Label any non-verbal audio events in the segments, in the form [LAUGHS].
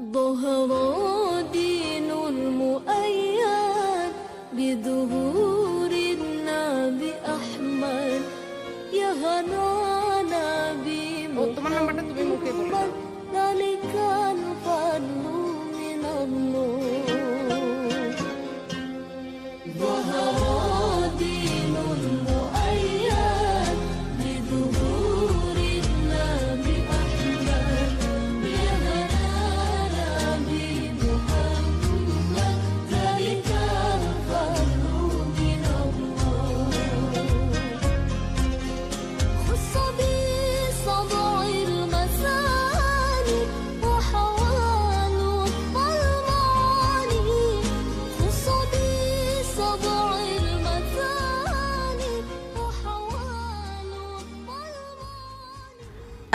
ظهر دين المؤيد بظهور النبي أحمد يا هنانا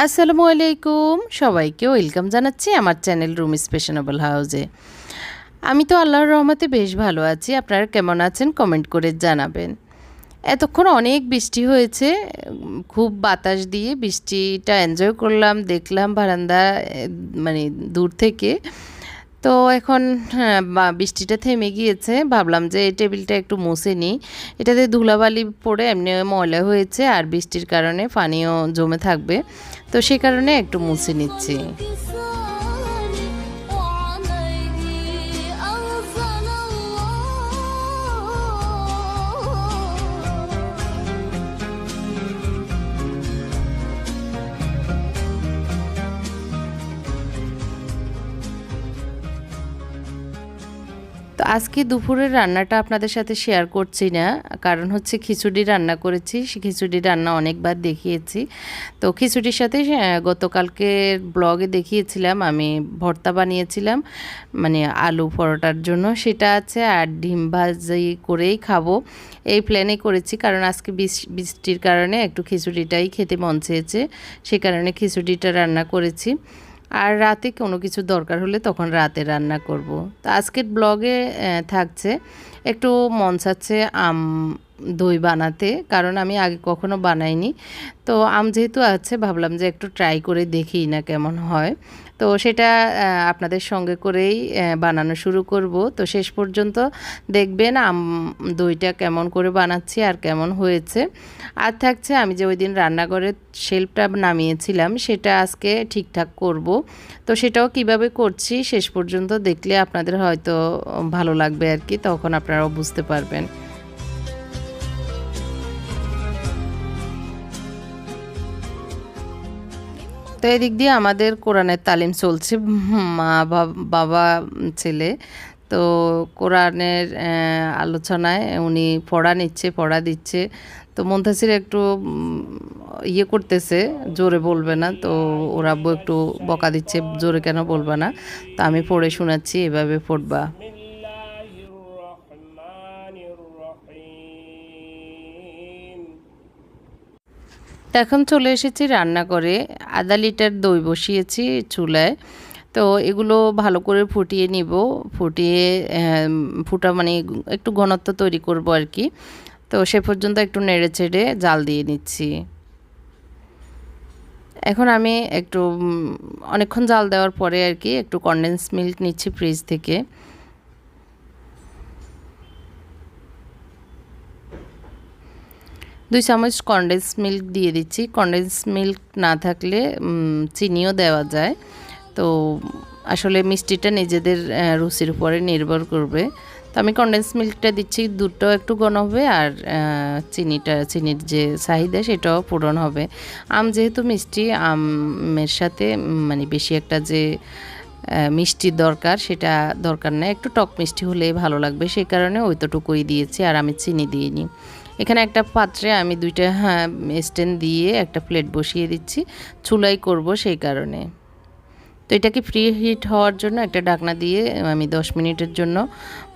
আসসালামু আলাইকুম। সবাইকে ওয়েলকাম জানাচ্ছি আমার চ্যানেল রুম স্পেশনেবল হাউজে। আমি তো আল্লাহর রহমতে বেশ ভালো আছি। আপনারা কেমন আছেন কমেন্ট করে জানাবেন। এতক্ষণ অনেক বৃষ্টি হয়েছে। খুব বাতাস দিয়ে বৃষ্টিটা এনজয় করলাম, দেখলাম বারান্দা মানে দূর থেকে। তো এখন হ্যাঁ, বৃষ্টিটা থেমে গিয়েছে। ভাবলাম যে এই টেবিলটা একটু মুছে নিই। এটাতে ধুলাবালি পড়ে এমনি ময়লা হয়েছে আর বৃষ্টির কারণে পানিও জমে থাকবে। তো সে কারণে একটু মুছে নিচ্ছি। আজকে দুপুরের রান্নাটা আপনাদের সাথে শেয়ার করছি না। কারণ হচ্ছে খিচুড়ি রান্না করেছি খিচুড়ি রান্না অনেকবার দেখিয়েছি। তো খিচুড়ির সাথে গতকালকে ব্লগে দেখিয়েছিলাম, আমি ভর্তা বানিয়েছিলাম মানে আলু পরোটার জন্য। সেটা আছে, আর ডিম ভাজি করেই খাব। এই প্ল্যানে করেছি, কারণ আজকে বৃষ- বৃষ্টির কারণে একটু খিচুড়িটাই খেতে মন চেয়েছে। সে কারণে খিচুড়িটা রান্না করেছি। আর রাতে কোনো কিছু দরকার হলে তখন রাতে রান্না করব। তো আজকের ব্লগে থাকছে একটু মন চাচ্ছে আম দই বানাতে, কারণ আমি আগে কখনো বানাইনি তো আম যেহেতু আছে, ভাবলাম যে একটু ট্রাই করে দেখি না কেমন হয় তো সেটা আপনাদের সঙ্গে করেই বানানো শুরু করব। তো শেষ পর্যন্ত দেখবেন আম, দইটা কেমন করে বানাচ্ছি আর কেমন হয়েছে। আর থাকছে আমি যে ওই দিন রান্নাঘরের শেল্ফটা নামিয়েছিলাম, সেটা আজকে ঠিকঠাক করব। তো সেটাও কীভাবে করছি শেষ পর্যন্ত দেখলে আপনাদের হয়তো ভালো লাগবে আর কি, তখন আপনারাও বুঝতে পারবেন। তো এদিক দিয়ে আমাদের কোরআনের তালিম চলছে। মা, বাব- ছেলে। তো কোরআনের আলোচনায় উনি পড়া নিচ্ছে, পড়া দিচ্ছে। তো মন্তাসির একটু ইয়ে করতেছে, জোরে বলবে না। তো ওর একটু বকা দিচ্ছে, জোরে কেন বলবে না? তো আমি পড়ে শোনাচ্ছি, এভাবে পড়বা। এখন চলে এসেছি রান্না করে আধা লিটার দই বসিয়েছি চুলায়। তো এগুলো ভালো করে ফুটিয়ে নিব। ফুটিয়ে ফুটা মানে একটু ঘনত্ব তৈরি করব আর কি। তো সে পর্যন্ত একটু নেড়ে চেড়ে জাল দিয়ে নিচ্ছি। এখন আমি একটু অনেকক্ষণ জাল দেওয়ার পরে আর কি একটু কনডেন্স মিল্ক নিচ্ছি ফ্রিজ থেকে। দুই চামচ কনডেন্স মিল্ক দিয়ে দিচ্ছি। কনডেন্স মিল্ক না থাকলে চিনিও দেওয়া যায়। তো আসলে মিষ্টিটা নিজেদের রুচির উপরে নির্ভর করবে। তো আমি কনডেন্স মিল্কটা দিচ্ছি দুধটাও একটু ঘন হবে আর চিনিটা চিনির যে চাহিদা সেটাও পূরণ হবে। আম যেহেতু মিষ্টি আমের সাথে মানে বেশি একটা যে আহ, মিষ্টির দরকার সেটা দরকার নেই একটু টক মিষ্টি হলেই ভালো লাগবে সেই কারণে ওইতটুকুই দিয়েছি আর আমি চিনি দিইনি। এখানে একটা পাত্রে আমি দুইটা হ্যাঁ স্ট্যান্ড দিয়ে একটা প্লেট বসিয়ে দিচ্ছি। চুলাই করব সেই কারণে। তো এটাকে ফ্রি হিট হওয়ার জন্য? একটা ঢাকনা দিয়ে আমি দশ মিনিটের জন্য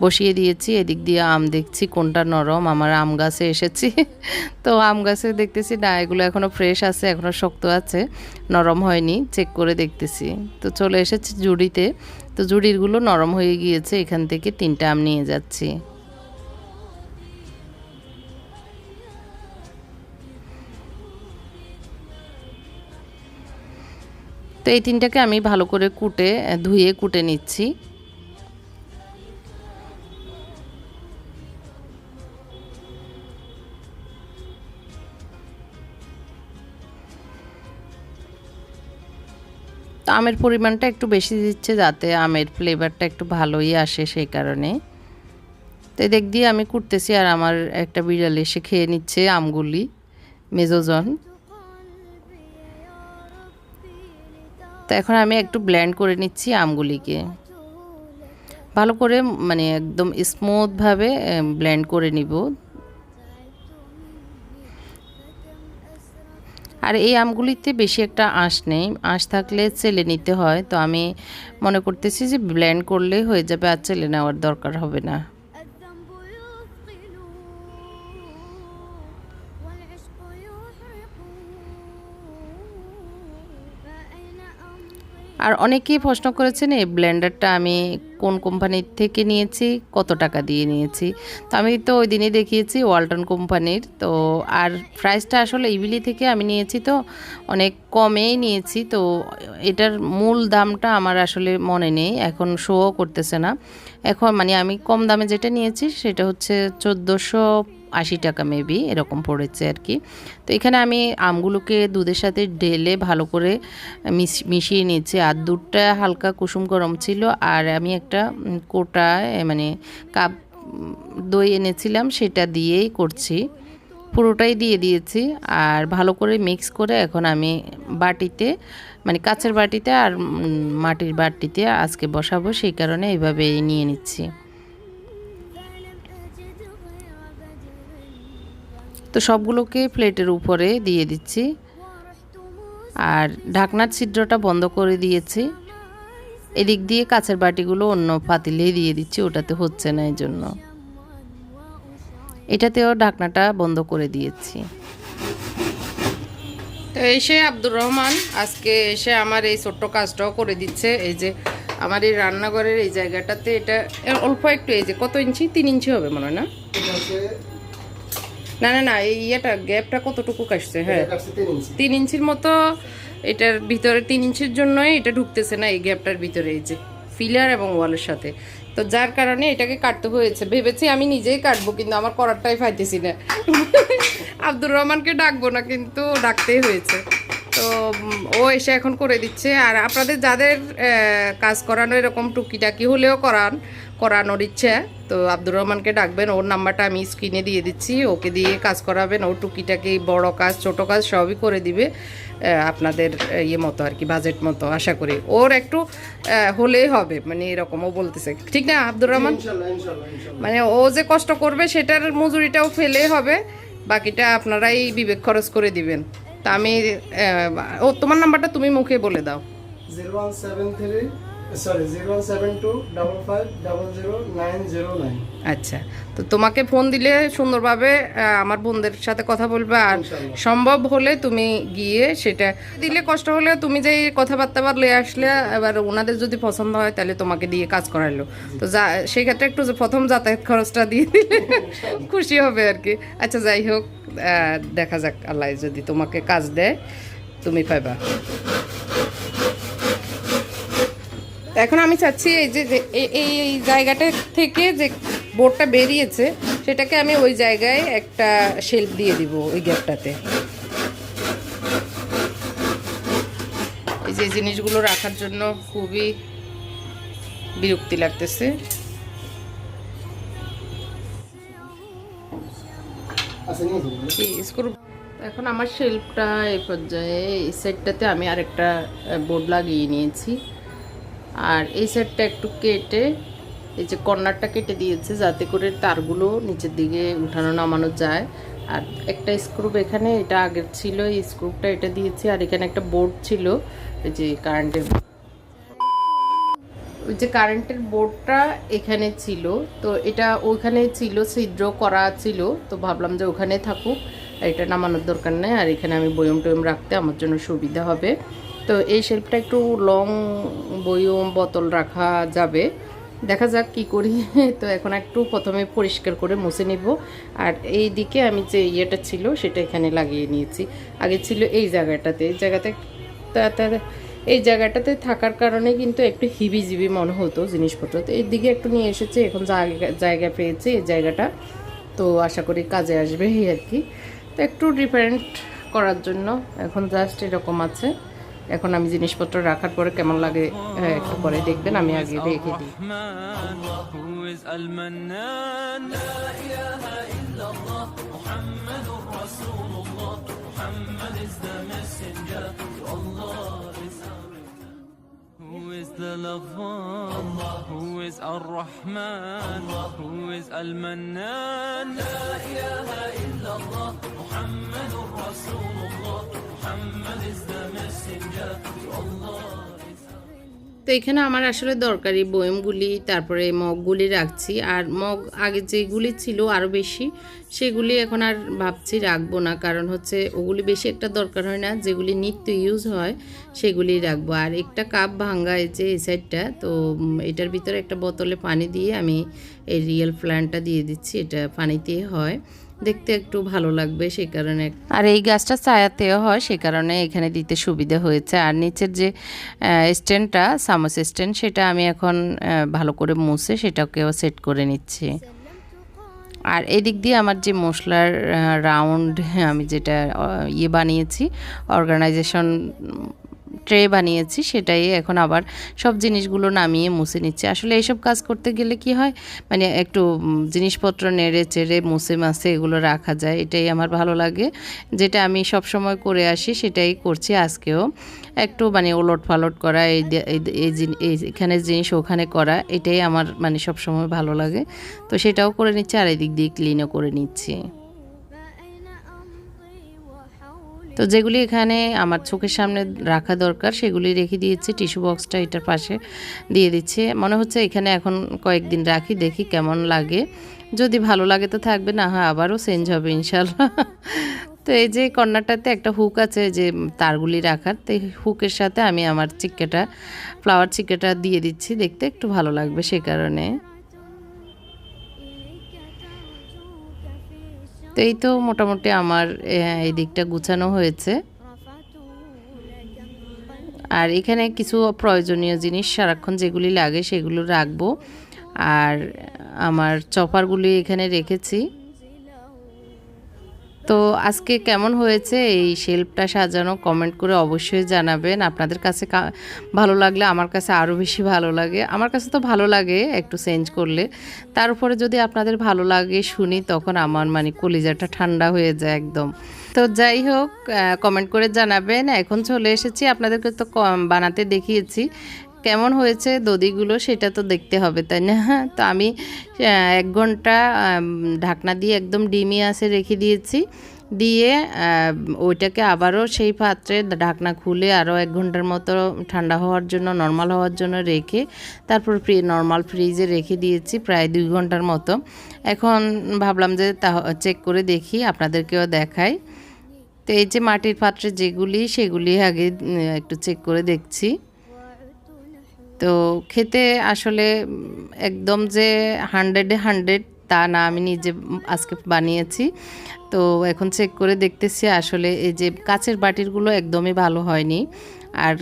বসিয়ে দিয়েছি। এদিক দিয়ে আম দেখছি, কোনটা নরম? আমার আম গাছে এসেছি। [LAUGHS] তো আম গাছে দেখতেছি, না, এগুলো এখনও ফ্রেশ আছে এখনও শক্ত আছে, নরম হয়নি চেক করে দেখতেছি। তো চলে এসেছি জুড়িতে তো জুড়িরগুলো নরম হয়ে গিয়েছে, এখান থেকে তিনটা আম নিয়ে যাচ্ছি। এই তিনটাকে আমি ভালো করে কুটে ধুয়ে কুটে নিচ্ছি। আমের পরিমাণটা একটু বেশি দিচ্ছে যাতে আমের ফ্লেভারটা একটু ভালোই আসে সেই কারণে। তো দিক দিয়ে আমি কুটতেছি আর আমার একটা বিড়াল এসে খেয়ে নিচ্ছে আমগুলি, মেজোজন। তো এখন আমি একটু ব্ল্যান্ড করে নিচ্ছি আমগুলিকে। ভালো করে মানে একদম স্মুথভাবে ব্ল্যান্ড করে নিব। আর এই আমগুলিতে বেশি একটা আঁশ নেই। আঁশ থাকলে চেলে নিতে হয়। তো আমি মনে করতেছি যে ব্ল্যান্ড করলেই হয়ে যাবে আর চেলে নেওয়ার দরকার হবে না। আর অনেকেই প্রশ্ন করেছেন, এই ব্লেন্ডারটা আমি কোন কোম্পানির থেকে নিয়েছি? কত টাকা দিয়ে নিয়েছি? তো আমি তো ওই দিনই দেখিয়েছি ওয়ালটন কোম্পানির। তো আর প্রাইসটা আসলে ইবিলি থেকে আমি নিয়েছি তো, অনেক কমেই নিয়েছি। তো এটার মূল দামটা আমার আসলে মনে নেই, এখন শোও করতেছে না। এখন মানে আমি কম দামে যেটা নিয়েছি সেটা হচ্ছে চোদ্দোশো আশি টাকা মেবি এরকম পড়েছে আর কি। তো এখানে আমি আমগুলোকে দুধের সাথে ঢেলে ভালো করে মিশ- মিশিয়ে নিয়েছি। আর দুধটা হালকা কুসুম গরম ছিল। আর আমি একটা কোটা মানে কাপ দই এনেছিলাম, সেটা দিয়েই করছি। পুরোটাই দিয়ে দিয়েছি। আর ভালো করে মিক্স করে এখন আমি বাটিতে মানে কাঁচের বাটিতে আর মাটির বাটিতে আজকে বসাবো। সেই কারণে এইভাবে নিয়ে নিচ্ছি। তো সবগুলোকে প্লেটের উপরে দিয়ে দিচ্ছি। আর ঢাকনার ছিদ্রটা বন্ধ করে দিয়েছি। এদিক দিয়ে কাছের বাটিগুলো অন্য পাতিলেই দিয়ে দিচ্ছি, ওটাতে হচ্ছে না এই জন্য এটাতেও ঢাকনাটা বন্ধ করে দিয়েছি। তো এসে আব্দুর রহমান, আজকে এসে আমার এই ছোট্ট কাজটাও করে দিচ্ছে। এই যে আমার এই রান্নাঘরের এই জায়গাটাতে এটা অল্প একটু, এই যে কত ইঞ্চি? তিন ইঞ্চি হবে মনে হয় না? না না না এই ইয়েটা গ্যাপটা কতটুকু কাটছে হ্যাঁ। তিন ইঞ্চির মতো এটার ভিতরে তিন ইঞ্চির জন্যই এটা ঢুকতেছে না এই গ্যাপটার ভিতরে এই যে ফিলার এবং ওয়ালের সাথে। তো যার কারণে এটাকে কাটতে হয়েছে। ভেবেছি আমি নিজেই কাটবো কিন্তু আমার করারটাই পাইতেছি না। আব্দুর রহমানকে ডাকবো না কিন্তু ডাকতেই হয়েছে। তো ও এসে এখন করে দিচ্ছে। আর আপনাদের যাদের কাজ করানো এরকম টুকিটাকি হলেও করান করানোর ইচ্ছে তো আব্দুর রহমানকে ডাকবেন। ওর নাম্বারটা আমি স্ক্রিনে দিয়ে দিচ্ছি। ওকে দিয়ে কাজ করাবেন। ও টুকিটাকি বড় কাজ ছোট কাজ সবই করে দিবে আপনাদের ইয়ে মতো আর কি বাজেট মতো আশা করি। ওর একটু হলেই হবে মানে এরকম ও বলতেছে। ঠিক না আব্দুর রহমান? মানে ও যে কষ্ট করবে সেটার মজুরিটাও ফেলে হবে বাকিটা আপনারাই বিবেক খরচ করে দিবেন। তা আমি ও তোমার নাম্বারটা তুমি মুখে বলে দাও। Zero one seven three sorry zero seven two double five double zero nine zero nine আচ্ছা তো তোমাকে ফোন দিলে সুন্দরভাবে আমার বোনদের সাথে কথা বলবে আর সম্ভব হলে তুমি গিয়ে সেটা দিলে কষ্ট হলে তুমি যে কথাবার্তা বলে আসলে এবার ওনাদের যদি পছন্দ হয় তাহলে তোমাকে দিয়ে কাজ করালো। তো যা সেই ক্ষেত্রে একটু প্রথম যাতায়াত খরচটা দিয়ে দিলে খুশি হবে আর কি। আচ্ছা যাই হোক দেখা যাক আল্লাহ যদি তোমাকে কাজ দেয় তুমি পাইবা। এখন আমি চাচ্ছি এই যে এই- এই জায়গাটা থেকে যে বোর্ডটা বেরিয়েছে সেটাকে আমি ওই জায়গায় একটা শেল্ফ দিয়ে দিব ওই গ্যাপটাতে। এই যে জিনিসগুলো রাখার জন্য খুবই বিরক্তি লাগতেছে। আচ্ছা এখন আমার শেল্ফটা এই পর্যায়ে এই সাইডটাতে আমি আরেকটা বোর্ড লাগিয়ে নিয়েছি। আর এই সাইডটা একটু কেটে, এই যে কর্নারটা কেটে দিয়েছে যাতে করে তারগুলো নিচের দিকে উঠানো নামানো যায়। আর একটা স্ক্রুপ এখানে, এটা আগের ছিল, এই স্ক্রুপটা এটা দিয়েছি। আর এখানে একটা বোর্ড ছিল যে কারেন্টের ওই যে কারেন্টের বোর্ডটা এখানে ছিল, তো এটা ওইখানে ছিল, ছিদ্র করা ছিল। তো ভাবলাম যে ওখানে থাকুক এটা নামানোর দরকার নেই। আর এখানে আমি বয়ম টয়ম রাখতে আমার জন্য সুবিধা হবে। তো এই শেল্ফটা একটু লং বয়ম বোতল রাখা যাবে। দেখা যাক কি করি। [LAUGHS] তো এখন একটু প্রথমে পরিষ্কার করে মুছে নিব। আর এই দিকে আমি যে ইয়েটা ছিল, সেটা এখানে লাগিয়ে নিয়েছি। আগে ছিল এই জায়গাটাতে। এই জায়গাতে এই জায়গাটাতে থাকার কারণে কিন্তু একটু হিবিজিবি মনে হতো জিনিসপত্র। তো এই দিকে একটু নিয়ে এসেছে, এখন জায়গা জায়গা পেয়েছে এই জায়গাটা। তো আশা করি কাজে আসবে এই আর কি। তো একটু ডিফারেন্ট করার জন্য এখন জাস্ট এরকম আছে। এখন আমি জিনিসপত্র রাখার পরে কেমন লাগে একটু পরে দেখবেন আমি আগে রেখে দিই Who is the lover? Allah. Who is Ar-Rahman? Allah. Who is Al-Mannan? La ilaha illallah, Muhammadur Rasulullah. তো এখানে আমার আসলে দরকারি বয়মগুলি, তারপরে মগগুলি রাখছি। আর মগ আগে যেগুলি ছিল আরও বেশি, সেগুলি এখন আর ভাবছি রাখব না, কারণ হচ্ছে ওগুলি বেশি একটা দরকার হয় না, যেগুলি নিত্য ইউজ হয় সেগুলি রাখব। আর একটা কাপ ভাঙ্গা যে, এই সাইডটা, তো এটার ভিতরে একটা বোতলে পানি দিয়ে আমি এই রিয়েল প্ল্যান্টটা দিয়ে দিচ্ছি, এটা পানিতে হয়। দেখতে একটু ভালো লাগবে সেই কারণে। আর এই গাছটা ছায়াতেও হয় সেই কারণে এখানে দিতে সুবিধা হয়েছে। আর নিচের যে স্ট্যান্ডটা, সামস স্ট্যান্ড, সেটা আমি এখন ভালো করে মুছে সেটাকেও সেট করে নিচ্ছি। আর এদিক দিয়ে আমার যে মশলার রাউন্ড, আমি যেটা ইয়ে বানিয়েছি, অর্গানাইজেশন ট্রে বানিয়েছি, সেটাই এখন আবার সব জিনিসগুলো নামিয়ে মুছে নিচ্ছে। আসলে এইসব কাজ করতে গেলে কি হয় মানে একটু জিনিসপত্র নেড়ে চেড়ে মুছে মাছে এগুলো রাখা যায়, এটাই আমার ভালো লাগে। যেটা আমি সব সময় করে আসি, সেটাই করছি আজকেও। একটু মানে ওলট পালট করা, এই এখানে জিনিস ওখানে করা, এটাই আমার মানে সব সময় ভালো লাগে। তো সেটাও করে নিচ্ছি, আর এদিক দিয়ে ক্লিনও করে নিচ্ছি। তো যেগুলি এখানে আমার চোখের সামনে রাখা দরকার, সেগুলি রেখে দিয়েছি, টিস্যু বক্সটা এটার পাশে দিয়ে দিচ্ছে। মনে হচ্ছে এখানে এখন কয়েকদিন রাখি, দেখি কেমন লাগে। যদি ভালো লাগে তো থাকবে, না হয় আবারও চেঞ্জ হবে ইনশাল্লাহ তো এই যে কর্নারটাতে একটা হুক আছে, যে তারগুলি রাখার, তো হুকের সাথে আমি আমার চিক্কেটা, ফ্লাওয়ার চিক্কেটা দিয়ে দিচ্ছি, দেখতে একটু ভালো লাগবে সে কারণে। তো এই তো মোটামুটি আমার এই দিকটা গুছানো হয়েছে। আর এখানে কিছু প্রয়োজনীয় জিনিস সারাক্ষণ যেগুলি লাগে সেগুলো রাখব। আর আমার চপারগুলি এখানে রেখেছি। তো আজকে কেমন হয়েছে? এই শেল্ফটা সাজানো কমেন্ট করে অবশ্যই জানাবেন। আপনাদের কাছে ভালো লাগলে আমার কাছে আরও বেশি ভালো লাগে। আমার কাছে তো ভালো লাগে একটু চেঞ্জ করলে। তার উপরে যদি আপনাদের ভালো লাগে শুনি, তখন আমার মানে কলিজাটা ঠান্ডা হয়ে যায় একদম। তো যাই হোক কমেন্ট করে জানাবেন। এখন চলে এসেছি। আপনাদেরকে তো বানাতে দেখিয়েছি। কেমন হয়েছে দদিগুলো সেটা তো দেখতে হবে, তাই না? তো আমি এক ঘণ্টা ঢাকনা দিয়ে একদম ডিমি আসে রেখে দিয়েছি। দিয়ে ওইটাকে আবারও সেই পাত্রে ঢাকনা খুলে আরও এক ঘণ্টার মতো ঠান্ডা হওয়ার জন্য, নর্মাল হওয়ার জন্য রেখে, তারপর ফ্রি, নর্মাল ফ্রিজে রেখে দিয়েছি প্রায় দুই ঘণ্টার মতো। এখন ভাবলাম যে তা চেক করে দেখি, আপনাদেরকেও দেখাই। তো এই যে মাটির পাত্রে যেগুলি, সেগুলি আগে একটু চেক করে দেখছি। তো খেতে আসলে একদম যে হান্ড্রেডে হান্ড্রেড তা না, আমি নিজে আজকে বানিয়েছি। তো এখন চেক করে দেখতেছি আসলে এই যে কাচের বাটিরগুলো একদমই ভালো হয়নি। আর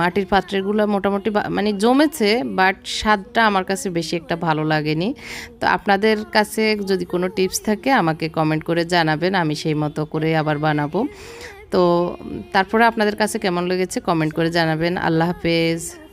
মাটির পাত্রেরগুলো মোটামুটি মানে জমেছে, বাট স্বাদটা আমার কাছে বেশি একটা ভালো লাগেনি। তো আপনাদের কাছে যদি কোনো টিপস থাকে, আমাকে কমেন্ট করে জানাবেন, আমি সেই মতো করে আবার বানাবো। তো, তারপরে আপনাদের কাছে কেমন লেগেছে কমেন্ট করে জানাবেন। আল্লাহ হাফেজ।